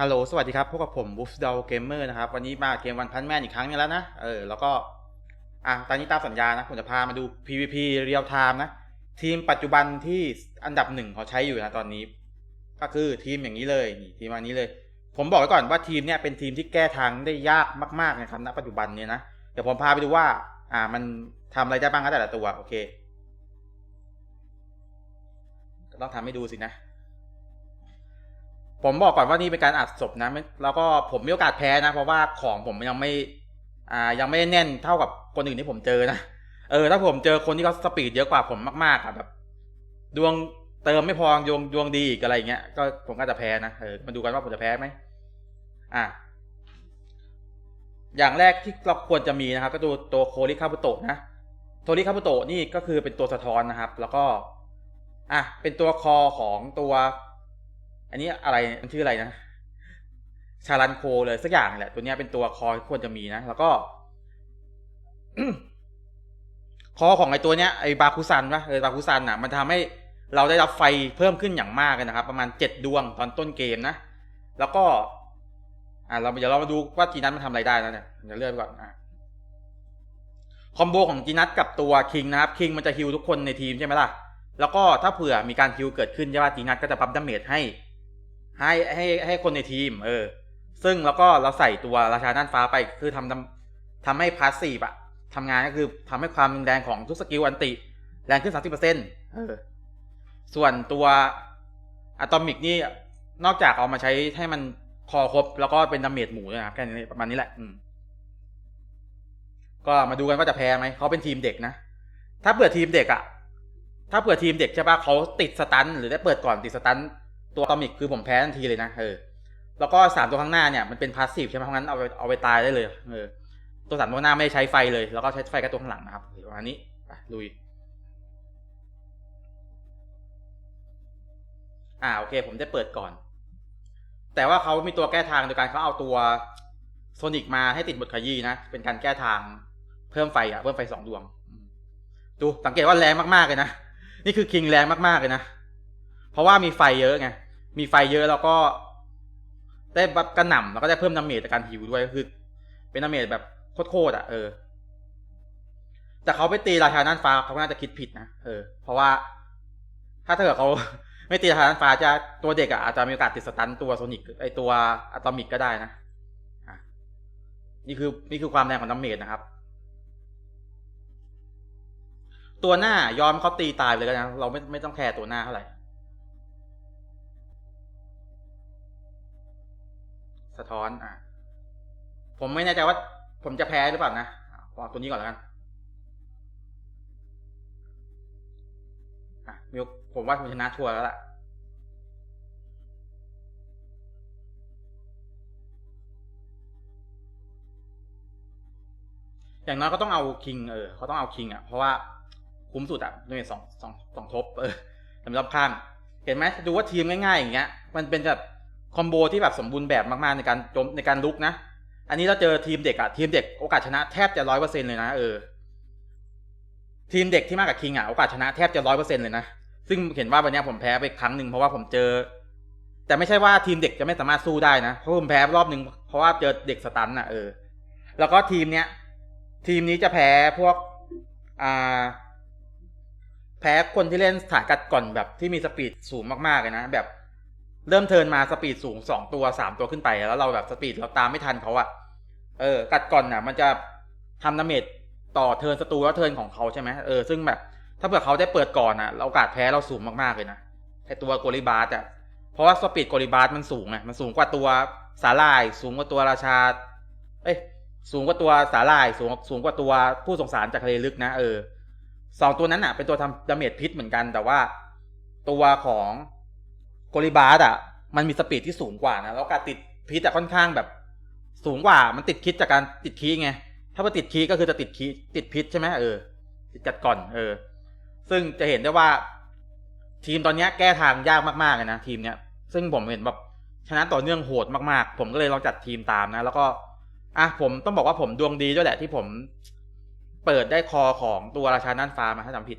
ฮัลโหล สวัสดีครับ พบกับผม w o l f d o w Gamer นะครับ วันนี้มาเกมวันพันแมนอีกครั้งนึงแล้วนะ เออ แล้วก็ อะ ตอนนี้ตามสัญญานะ ผมจะพามาดู PVP Real Time นะ ทีมปัจจุบันที่อันดับหนึ่งเขาใช้อยู่นะตอนนี้ ก็คือทีมอย่างนี้เลย นี่ทีมอันนี้เลย ผมบอกไว้ก่อนว่าทีมเนี่ยเป็นทีมที่แก้ทางได้ยากมากๆนะครับ ณ ปัจจุบันเนี่ยนะ เดี๋ยวผมพาไปดูว่า อ่า มันทำอะไรได้บ้างนะแต่ละตัว โอเคก็ต้องทำให้ดูสินะ ผมบอกก่อนว่านี่เป็นการอัดศพนะแล้วก็ผมมีโอกาสแพ้นะ เพราะว่าของผมยังไม่ อ่า ยังไม่แน่นเท่ากับคนอื่นที่ผมเจอนะ เออ ถ้าผมเจอคนที่เขาสปีดเยอะกว่าผมมากๆอะแบบ ดวงเติมไม่พอดวงดวงดีอีกอะไรเงี้ย ก็ผมก็จะแพ้นะ เออ มาดูกันว่าผมจะแพ้ไหม อะ อย่างแรกที่เราควรจะมีนะครับ ก็ดูตัวโคลิคาบุโตะนะโทริคาบุโตะนี่ก็คือเป็นตัวสะท้อนนะครับ แล้วก็ อะ เป็นตัวคอของตัว อันนี้อะไรมันชื่ออะไรนะ ชาลันโคเลยสักอย่างแหละ ตัวนี้เป็นตัวคอที่ควรจะมีนะ แล้วก็คอของไอตัวเนี้ยไอบาคุซันปะเออบาคุซันอะ มันทำให้เราได้รับไฟเพิ่มขึ้นอย่างมากเลยนะครับ ประมาณเจ็ดดวงตอนต้นเกมนะ แล้วก็ อ่าเราเดี๋ยวเรามาดูว่าจีนัทมันทำอะไรได้แล้วเนี่ยเดี๋ยวเลื่อนก่อนอะคอมโบของจีนัทกับตัวคิงนะครับคิงมันจะฮิวทุกคนในทีมใช่ไหมล่ะแล้วก็ถ้าเผื่อมีการฮิวเกิดขึ้นใช่ป่ะจีนัทก็จะปั๊มดาเมจให้ ให้ให้ให้คนในทีม เออ ซึ่งแล้วก็เราใส่ตัวราชาด้านฟ้าไปคือทำทำทำให้พาสซีฟอะทำงานก็คือทำให้ความรุนแรงของทุกสกิลอันติ แรงขึ้นสามสิบเปอร์เซ็นต์เออ ส่วนตัวอะตอมิกนี่นอกจากเอามาใช้ให้มันคอครบ แล้วก็เป็นดาเมจหมูด้วยนะครับแค่นี้ประมาณนี้แหละ อืม ก็มาดูกันว่าจะแพ้ไหมเขาเป็นทีมเด็กนะ ถ้าเปิดทีมเด็กอะถ้าเปิดทีมเด็กใช่ปะเขาติดสตันหรือได้เปิดก่อนติดสตัน ตัวตอมิกคือผมแพ้ทันทีเลยนะเออแล้วก็สามตัวข้างหน้าเนี่ยมันเป็นพาสซีฟใช่ไหมเพราะงั้นเอาไปเอาไปตายได้เลยเออตัวสามตัวหน้าไม่ได้ใช้ไฟเลย แล้วก็ใช้ไฟแค่ตัวข้างหลังนะครับประมาณนี้ไปลุย อ่าโอเค ผมได้เปิดก่อน แต่ว่าเขามีตัวแก้ทางโดยการเขาเอาตัวโซนิกมาให้ติดบทขยี้นะ เป็นการแก้ทางเพิ่มไฟอะเพิ่มไฟสองดวง ดูสังเกตว่าแรงมากๆเลยนะ นี่คือคิงแรงมากๆเลยนะ เพราะว่ามีไฟเยอะไง มีไฟเยอะแล้วก็ ได้บัฟกระหน่ำแล้วก็ได้เพิ่มดาเมจจากการฮิวด้วยก็คือ เป็นดาเมจแบบโคตรๆอะเออ แต่เขาไปตีราชาน่านฟ้าเขาน่าจะคิดผิดนะเออเพราะว่า ถ้าเธอเขาไม่ตีราชาน่านฟ้าจะตัวเด็กอะอาจจะมีโอกาสติดสตันตัวโซนิกไอตัวอะตอมิกก็ได้นะอะนี่คือนี่คือความแรงของดาเมจนะครับ ตัวหน้ายอมเขาตีตายเลยก็นะเราไม่ไม่ต้องแคร์ตัวหน้าเท่าไหร่ สะท้อนอะผมไม่แน่ใจว่าผมจะแพ้หรือเปล่านะอะเอาตัวนี้ก่อนแล้วกันอะมิวผมว่าผมชนะชัวร์แล้วล่ะ อย่างน้อยก็ต้องเอาคิงเออเขาต้องเอาคิงอะ เพราะว่าคุ้มสุดอะด้วยสองสองสองทบเออสำหรับข้างเห็นไหมดูว่าทีมง่ายๆอย่างเงี้ย มันเป็นแบบ คอมโบที่แบบสมบูรณ์แบบมากๆในการจมในการลุกนะ อันนี้เราเจอทีมเด็กอะทีมเด็กโอกาสชนะแทบจะร้อยเปอร์เซ็นเลยนะเออทีมเด็กที่มากับคิงอะโอกาสชนะแทบจะร้อยเปอร์เซ็นเลยนะ ซึ่งเห็นว่าวันเนี้ยผมแพ้ไปครั้งหนึ่งเพราะว่าผมเจอ แต่ไม่ใช่ว่าทีมเด็กจะไม่สามารถสู้ได้นะเพราะผมแพ้รอบหนึ่งเพราะว่าเจอเด็กสตันอะเออ แล้วก็ทีมเนี้ยทีมนี้จะแพ้พวกอ่าแพ้คนที่เล่นสถานกัดก่อนแบบที่มีสปีดสูงมากๆเลยนะแบบ เริ่มเทินมาสปีดสูงสองตัวสามตัวขึ้นไป แล้วเราแบบสปีดเราตามไม่ทันเขาอะเออ กัดก่อนน่ะ มันจะทำดาเมจต่อเทินศัตรูแล้วเทินของเขาใช่ไหมเออซึ่งแบบ ถ้าเผื่อเขาได้เปิดก่อนอะโอกาสแพ้เราสูงมากๆเลยนะไอตัวโกลิบาสอะเพราะว่าสปีดโกลิบาสมันสูงไงมันสูงกว่าตัวสาลาย สูงกว่าตัวราชา เอ้ยสูงกว่าตัวสาลายสูงสูงกว่าตัวผู้สงสารจากทะเลลึกนะเออสองตัวนั้นอะเป็นตัวทำดาเมจพิษเหมือนกันแต่ว่า ตัวของ กลิบาสอะ มันมีสปีดที่สูงกว่านะแล้วการติดพิษอะค่อนข้างแบบสูงกว่า มันติดคิดจากการติดคีไง ถ้าว่าติดคีก็คือจะติดคีติดพิษใช่ไหมเออติดกัดก่อน เออ ซึ่งจะเห็นได้ว่า ทีมตอนนี้แก้ทางยากมากๆเลยนะทีมเนี้ย ซึ่งผมเห็นแบบชนะต่อเนื่องโหดมากๆ ผมก็เลยลองจัดทีมตามนะ แล้วก็อะผมต้องบอกว่าผมดวงดีด้วยแหละที่ผมเปิดได้คอของตัวราชาน่านฟ้ามาถ้าจำผิด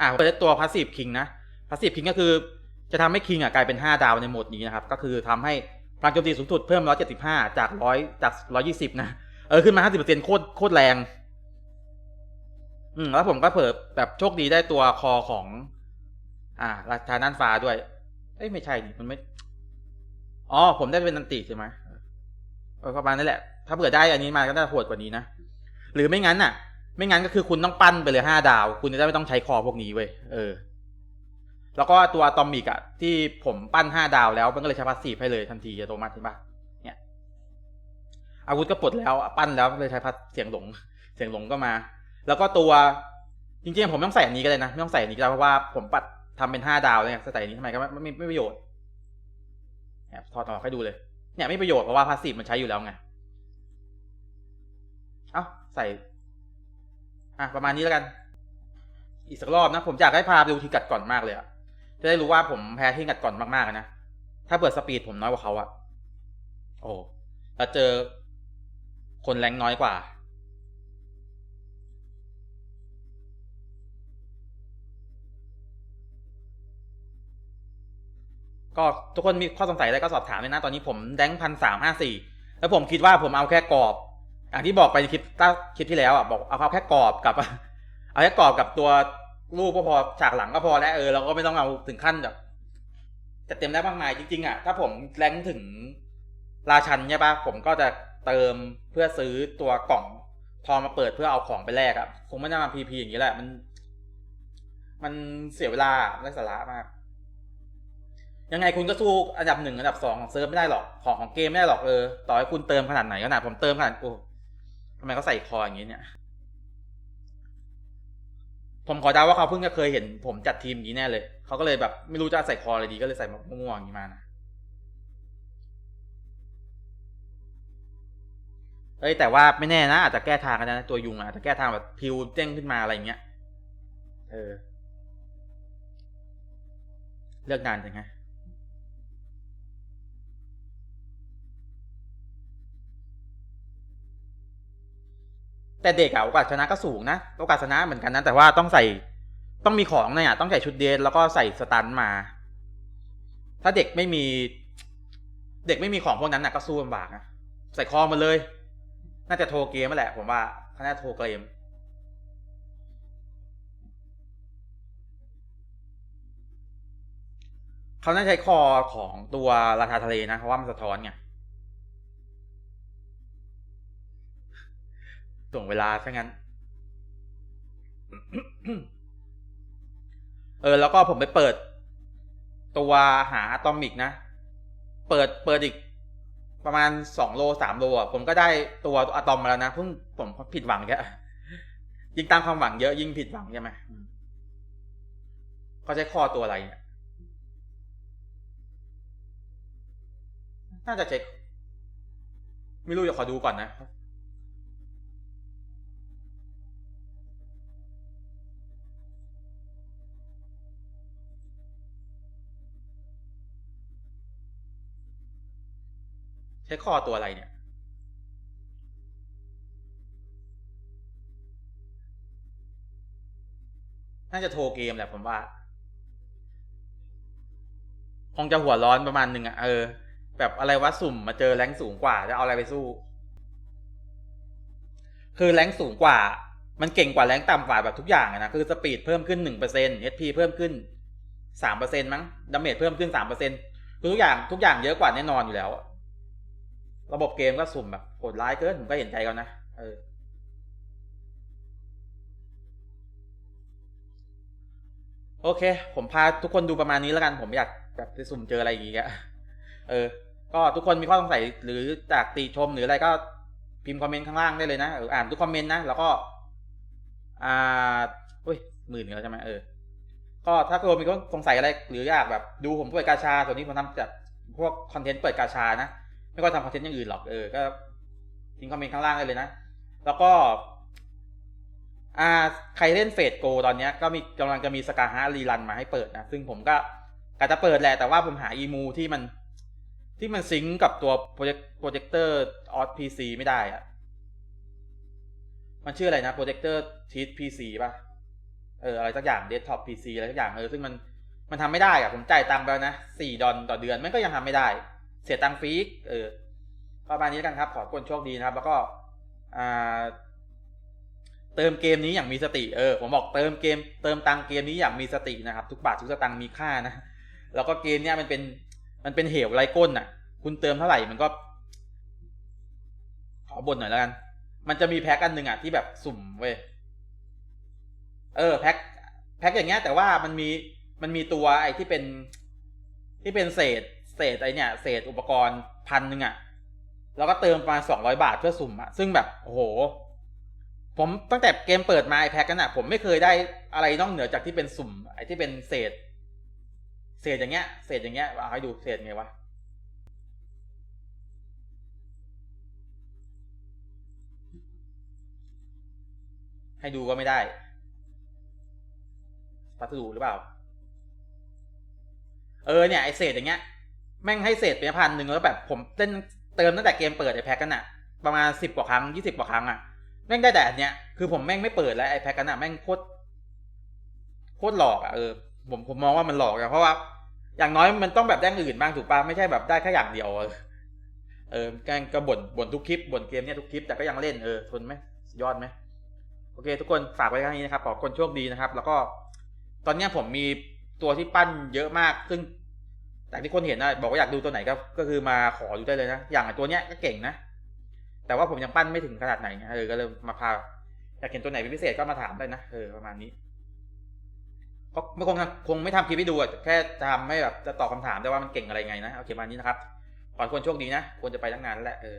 อะเปิดได้ตัวพาสซีฟคิงนะพาสซีฟคิงก็คือ จะทำให้คิงอะกลายเป็นห้าดาวในโหมดนี้นะครับ ก็คือทำให้พลังโจมตีสูงสุดเพิ่ม 175 จาก 100 จาก 120 นะ เออ ขึ้นมา 50%โคตรโคตรแรง อืม แล้วผมก็เผิดแบบโชคดีได้ตัวคอของ อ่า ราชาน่านฟ้าด้วย เอ้ย ไม่ใช่นี่มันไม่ อ๋อ ผมได้เป็นนันติใช่ไหมเออประมาณนั้นแหละ ถ้าเผื่อได้อันนี้มาก็น่าโหดกว่านี้นะ หรือไม่งั้นน่ะ ไม่งั้นก็คือคุณต้องปั้นไปเลยห้าดาว คุณจะได้ไม่ต้องใช้คอพวกนี้เว้ย เออ แล้วก็ตัวอะตอมิกอะที่ผมปั้นห้าดาวแล้ว มันก็เลยใช้พาสซีฟให้เลยทันทีอัตโนมัติใช่ปะเนี่ยอาวุธก็ปลดแล้วปั้นแล้วเลยใช้พัดเสียงหลงเสียงหลงก็มา แล้วก็ตัวจริงๆผมไม่ต้องใส่อันนี้ก็เลยนะไม่ต้องใส่อันนี้ก็ได้เพราะว่าผมปัดทำเป็นห้าดาวเลยใส่อันนี้ทำไมก็ไม่ไม่ไม่ประโยชน์เนี่ยถอดออกให้ดูเลยเนี่ยไม่ประโยชน์เพราะว่าพาสซีฟมันใช้อยู่แล้วไงเอ้าใส่อะประมาณนี้แล้วกัน อีกสักรอบนะ ผมอยากให้พาไปดูทีกัดก่อนมากเลยอะ จะได้รู้ว่าผมแพ้ที่กัดก่อนมากๆนะ ถ้าเปิดสปีดผมน้อยกว่าเขาอะโอ้แล้วเจอคนแรงน้อยกว่า ก็ทุกคนมีข้อสงสัยอะไรก็สอบถามเลยนะ ตอนนี้ผมแดงพันสามห้าสี่แล้วผมคิดว่าผมเอาแค่กรอบอย่างที่บอกไปคลิปตั้งคลิปที่แล้วอะบอกเอาแค่กรอบกับเอาแค่กรอบกับตัว รูปก็พอฉากหลังก็พอแล้วเออเราก็ไม่ต้องเอาถึงขั้นแบบจะเต็มได้มากมายจริงๆอะถ้าผมแรงถึงราชันใช่ปะผมก็จะเติมเพื่อซื้อตัวกล่องพอมาเปิดเพื่อเอาของไปแลกอะคงไม่ได้มาพีพีอย่างนี้แหละ มัน มันเสียเวลาไร้สาระมาก ยังไงคุณก็สู้อันดับหนึ่งอันดับสองของเซิร์ฟไม่ได้หรอกของของเกมไม่ได้หรอกเออต่อให้คุณเติมขนาดไหนขนาดผมเติมขนาดโอ้ทำไมเขาใส่คออย่างนี้เนี่ย ผมขอเดาว่าเขาเพิ่งจะเคยเห็นผมจัดทีมอย่างนี้แน่เลยเขาก็เลยแบบ ไม่รู้จะใส่คออะไรดีก็เลยใส่ม่วงๆอย่างนี้มานะเอ้ยแต่ว่าไม่แน่นะอาจจะแก้ทางกันนะตัวยุงอะอาจจะแก้ทางแบบพิวเจ้งขึ้นมาอะไรอย่างเงี้ย เออ เลือกนานจังไง แต่เด็กอะโอกาสชนะก็สูงนะโอกาสชนะเหมือนกันนะแต่ว่าต้องใส่ต้องมีของเนี่ยต้องใส่ชุดเดนแล้วก็ใส่สตันมา ถ้าเด็กไม่มี เด็กไม่มีของพวกนั้นนะก็สู้ลำบากนะใส่คอมาเลย น่าจะโทรเกมแหละ ผมว่าเขาน่าโทรเกมเขาน่าใช้คอของตัวราคาทะเลนะเพราะว่ามันสะท้อนไง ส่วงเวลาซะงั้น เออ แล้วก็ผมไปเปิด ตัวหาอะตอมิกนะ เปิดเปิดอีกประมาณสองโลสามโลอะผมก็ได้ตัวอะตอมมาแล้วนะเพิ่งผมผิดหวังแค่ยิ่งตามความหวังเยอะยิ่งผิดหวังใช่ไหมเขาใช้คอตัวอะไรเนี่ยน่าจะเช็คไม่รู้เดี๋ยวขอดูก่อนนะ ช้คอตัวอะไรเนี่ย น่าจะโทรเกมแหละผมว่า คงจะหัวร้อนประมาณหนึ่งอะเออ แบบอะไรวะสุ่มมาเจอแรงสูงกว่า จะเอาอะไรไปสู้ คือแรงสูงกว่า มันเก่งกว่าแรงต่ำกว่าแบบทุกอย่างนะคือสปีดเพิ่มขึ้นหนึ่งเปอร์เซ็นต์เอสพีเพิ่มขึ้นสามเปอร์เซ็นต์มั้งดาเมจเพิ่มขึ้นสามเปอร์เซ็นต์คือทุกอย่างทุกอย่างเยอะกว่าแน่นอนอยู่แล้ว ระบบเกมก็สุ่มแบบโหดร้ายเกินผมก็เห็นใจเขานะเออโอเค ผมพาทุกคนดูประมาณนี้แล้วกันผมอยากแบบไปสุ่มเจออะไรอย่างเงี้ยเออ ก็ทุกคนมีข้อสงสัยหรือจากติชมหรืออะไรก็พิมพ์คอมเมนต์ข้างล่างได้เลยนะอออ่านทุกคอมเมนต์นะแล้วก็ อ่าอุ้ยหมื่นแล้วใช่ไหมเออก็ถ้าเกิดมีข้อสงสัยอะไรหรืออยากแบบดูผมเปิดกาชาส่วนนี้ผมทำจากพวกคอนเทนต์เปิดกาชานะ ไม่ก็ทำคอนเทนต์อย่างอื่นหรอกเออก็ทิ้งคอมเมนต์ข้างล่างได้เลยนะ แล้วก็ อ่าใครเล่นเฟดโกตอนนี้ก็มีกำลังจะมีสกาฮารีรันมาให้เปิดนะ ซึ่งผมก็กะจะเปิดแหละแต่ว่าผมหาอีมูที่มัน ที่มันซิงกับตัวโปรเจคโปรเจคเตอร์ออสพีซีไม่ได้อะมันชื่ออะไรนะโปรเจคเตอร์ทีพีซีป่ะ เอออะไรสักอย่างเดสก์ท็อปพีซีอะไรสักอย่างเออซึ่งมันมันทำไม่ได้อะผมจ่ายตังค์ไปแล้วนะสี่ดอลต่อเดือนมันก็ยังทำไม่ได้ เสียตังค์ฟรีอีกเออประมาณนี้กันครับ ขอคนโชคดีนะครับ แล้วก็อ่าเติมเกมนี้อย่างมีสติเออผมบอกเติมเกม เติมตังเกมนี้อย่างมีสตินะครับ ทุกบาททุกสตางมีค่านะแล้วก็เกมเนี้ยมันเป็นมันเป็นเหวไรก้นอะ คุณเติมเท่าไหร่มันก็ ขอบนหน่อยแล้วกัน มันจะมีแพ็กอันหนึ่งอะที่แบบสุ่มเว้ยเออแพ็คแพ็คอย่างเงี้ยแต่ว่ามันมีมันมีตัวไอ้ที่เป็นที่เป็นเศษ เศษไอเนี่ยเศษอุปกรณ์พันหนึ่งอะแล้วก็เติมประมาณสองร้อยบาทเพื่อสุ่มอะซึ่งแบบโอ้โห ผมตั้งแต่เกมเปิดมาไอแพ็คนั้นอะผมไม่เคยได้อะไรนอกเหนือจากที่เป็นสุ่มไอที่เป็นเศษ เศษอย่างเงี้ย เศษอย่างเงี้ยเอาให้ดูเศษไงวะให้ดูก็ไม่ได้ พัสดุหรือเปล่า เออเนี่ยไอเศษอย่างเงี้ย แม่งให้เศษเป็นพันหนึ่งแล้วแบบผมเต้นเติมตั้งแต่เกมเปิดไอแพ็กกันอะประมาณสิบกว่าครั้งยี่สิบกว่าครั้งอะแม่งได้แต่อันเนี้ยคือผมแม่งไม่เปิดแล้วไอแพ็กกันอะแม่งโคตรโคตรหลอกอะเออผมผมมองว่ามันหลอกอะเพราะว่า อย่างน้อยมันต้องแบบได้อื่นบ้างถูกปะไม่ใช่แบบได้แค่อย่างเดียวเออเออแกงก็บ่นบ่นทุกคลิปบ่นเกมเนี้ยทุกคลิปแต่ก็ยังเล่นเออทนไหมยอดไหมโอเค ทุกคนฝากไว้แค่นี้นะครับขอคนโชคดีนะครับ แล้วก็ ตอนเนี้ยผมมีตัวที่ปั้นเยอะมาก ซึ่ง จากที่คนเห็นนะบอกว่าอยากดูตัวไหนก็ก็คือมาขอดูได้เลยนะ อย่างตัวเนี้ยก็เก่งนะ แต่ว่าผมยังปั้นไม่ถึงขนาดไหนไงเออก็เลยมาพาอยากเห็นตัวไหนเป็นพิเศษก็มาถามได้นะเออประมาณนี้ก็ไม่คงคงไม่ทำคลิปให้ดูแค่ทำให้แบบจะตอบคำถามได้ว่ามันเก่งอะไรไงนะโอเคประมาณนี้นะครับขอให้คนโชคดีนะควรจะไปตั้งนานแล้วแหละเออ